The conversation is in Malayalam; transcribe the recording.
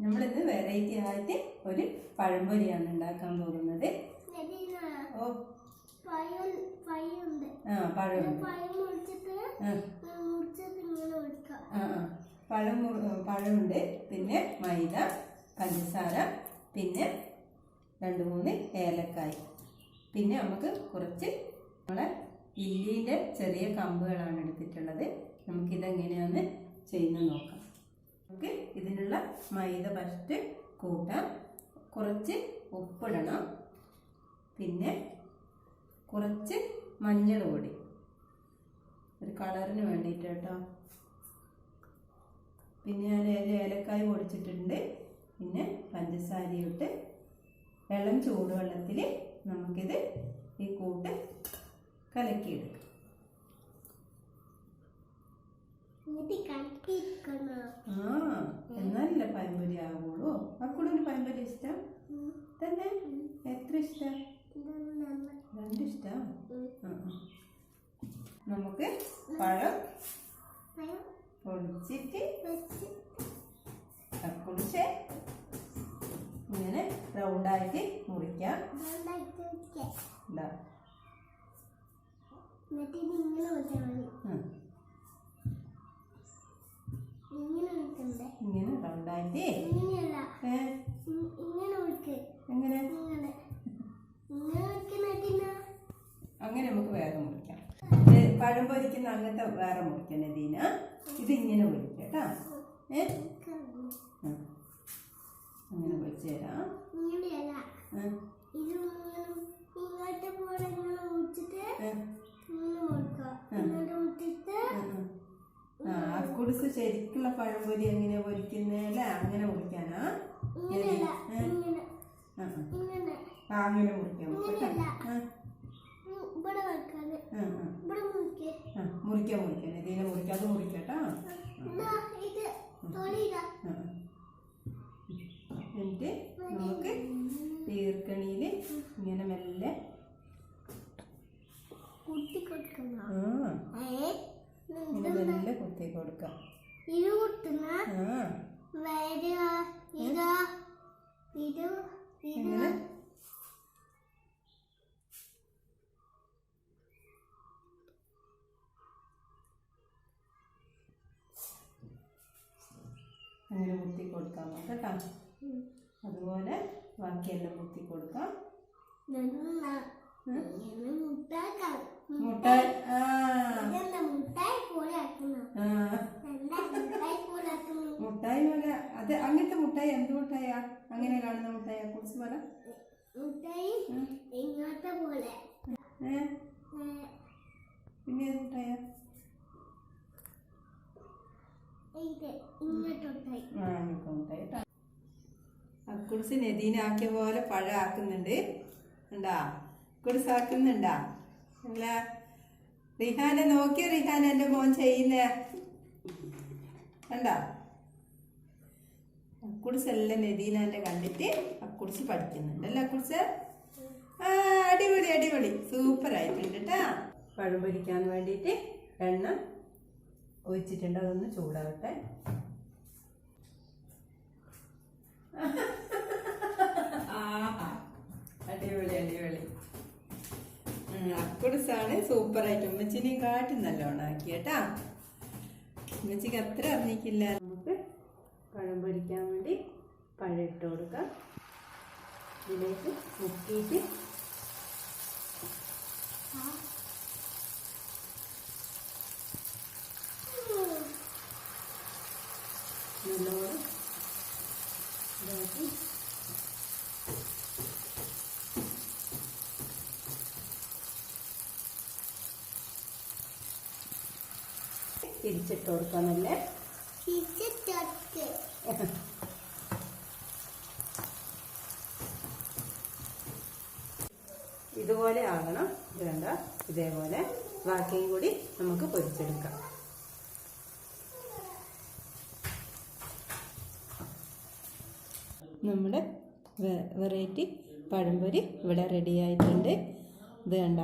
നമ്മളിന്ന് വെറൈറ്റി ആയിട്ട് ഒരു പഴംപൊരിയാണ് ഉണ്ടാക്കാൻ പോകുന്നത്. ഓ ആ. പഴം. പഴം പഴമുണ്ട്. പിന്നെ മൈദ പഞ്ചസാര പിന്നെ രണ്ട് മൂന്ന് ഏലക്കായ്. പിന്നെ നമുക്ക് കുറച്ച് നമ്മളെ ഇല്ലിന്റെ ചെറിയ കമ്പുകളാണ് എടുത്തിട്ടുള്ളത്. നമുക്കിതെങ്ങനെയാണ് ചെയ്യുന്നത് നോക്കാം. നമുക്ക് ഇതിനുള്ള മൈദ ഫസ്റ്റ് കൂട്ടാം. കുറച്ച് ഉപ്പിടണം. പിന്നെ കുറച്ച് മഞ്ഞൾ പൊടി. ഒരു കളറിന് വേണ്ടിയിട്ട് കേട്ടോ. പിന്നെ ഞാൻ ഏല ഏലക്കായ പൊടിച്ചിട്ടുണ്ട്. പിന്നെ പഞ്ചസാരയിട്ട് വെള്ളം ചൂടുവെള്ളത്തിൽ നമുക്കിത് ഈ കൂട്ട് കലക്കിയെടുക്കാം. എന്നിട്ട് കട്ടിക്കണം ആ എന്നാലല്ലേ പഴംപൊരി ആവുള്ളൂ. അക്കൂടെ പഴംപൊരി ഇഷ്ടം? തന്നെ? എത്ര ഇഷ്ടം? രണ്ടിഷ്ടം. നമുക്ക് പഴം പൊടിച്ചിട്ട് കുടിച്ച് ഇങ്ങനെ റൗണ്ടായിട്ട് മുറിക്കാം. ഇത്. ഇങ്ങനെ റൗണ്ടായിട്ട് എങ്ങനെ? അങ്ങനെ നമുക്ക് വേറെ മുറിക്കാം. ഇത് പഴം പൊരിക്കുന്ന അങ്ങനത്തെ വേറെ മുറിക്കണം ദീന? ഇത് ഇങ്ങനെ പൊരിക്കാം കേട്ടാ. ഏ. അങ്ങനെ പൊരിച്ചു തരാം. ഇങ്ങോട്ട് പോലെ ഉച്ചിട്ട് കുടിസ് ശരിക്കുള്ള പഴംപൊരി എങ്ങനെ പൊരിക്കുന്നേ? അല്ലേ? അങ്ങനെ പൊരിക്കാനാ? അങ്ങനെ മുറിക്കാം മുറിക്കാൻ ഇങ്ങനെയല്ല. ആ, ഉം, ഇവിടെ വെക്കാതെ ആ, ആ. ഇവിടെ മുറിക്കേ. ആ, മുറിക്കാം മുറിക്കാം ഇതിനെ മുറിക്കാം മുറിക്കട്ടാ. എന്നിട്ട് നമുക്ക് ഈർക്കണിയിൽ ഇങ്ങനെ മെല്ലെ കുത്തി കൊടുക്കണം ആ ഏ ഇങ്ങനെ മെല്ലെ കുത്തി കൊടുക്കാം. ഇത് കുത്തുന്ന? അങ്ങനെ കുത്തി കൊടുക്കാം. കേട്ടോ? അതുപോലെ ബാക്കിയെല്ലാം കുത്തി കൊടുക്കാം. മുട്ടാക്കാം മുട്ടായി ആ ഇതെന്താ മുട്ടായി പോലെ ആക്കണം ആ എന്താ മുട്ടായി? മുട്ടായി പോലെ അത് അങ്ങനത്തെ മുട്ടായി എന്ത് മുട്ടായാ അങ്ങനെ കാണുന്ന മുട്ടായ കുറിച്ച് പറ. പിന്നെ ഏത് മുട്ടായാ. അക്കുടിസ് നദീനാക്കിയ പോലെ പഴം ആക്കുന്നുണ്ട്. ഉണ്ടാ കുടിസ് ആക്കുന്നുണ്ടാ? അല്ല. റിഹാനെ നോക്കിയ റിഹാന എന്റെ മോൻ ചെയ്യുന്നേ? കണ്ടാ? അക്കുടിസ് എല്ലാം നദീനാന്റെ കണ്ടിട്ട് അക്കുടിസ് പഠിക്കുന്നുണ്ട്. അല്ലേ ആ അടിപൊളി അടിപൊളി. സൂപ്പർ ആയിട്ടുണ്ട് കേട്ടാ പഴം പൊരിക്കാൻ വേണ്ടിയിട്ട് എണ്ണ ഒഴിച്ചിട്ടുണ്ട്. അതൊന്ന് ചൂടാവട്ടെ ആഹാ. അടിപൊളി അടിപൊളി അക്കുടിസാണ് സൂപ്പറായിട്ട് ഉമ്മച്ചിനെയും കാട്ടി നല്ലോണം ആക്കി കേട്ടാ. ഉമ്മച്ചിക്ക് അത്ര അറിഞ്ഞിക്കില്ല നമുക്ക് പഴം പൊരിക്കാൻ വേണ്ടി പഴം ഇട്ട് കൊടുക്കാം. ഇതിലേക്ക് മുക്കിയിട്ട് നല്ലോണം ഇതാക്കി തിരിച്ചിട്ട് കൊടുക്കാമല്ലേ ഇതുപോലെ ആകണം. ഇത് വേണ്ട ഇതേപോലെ. ബാക്കിയും കൂടി നമുക്ക് പൊരിച്ചെടുക്കാം. നമ്മുടെ വെറൈറ്റി പഴംപൊരി ഇവിടെ റെഡി ആയിട്ടുണ്ട്. ഇത് കണ്ട?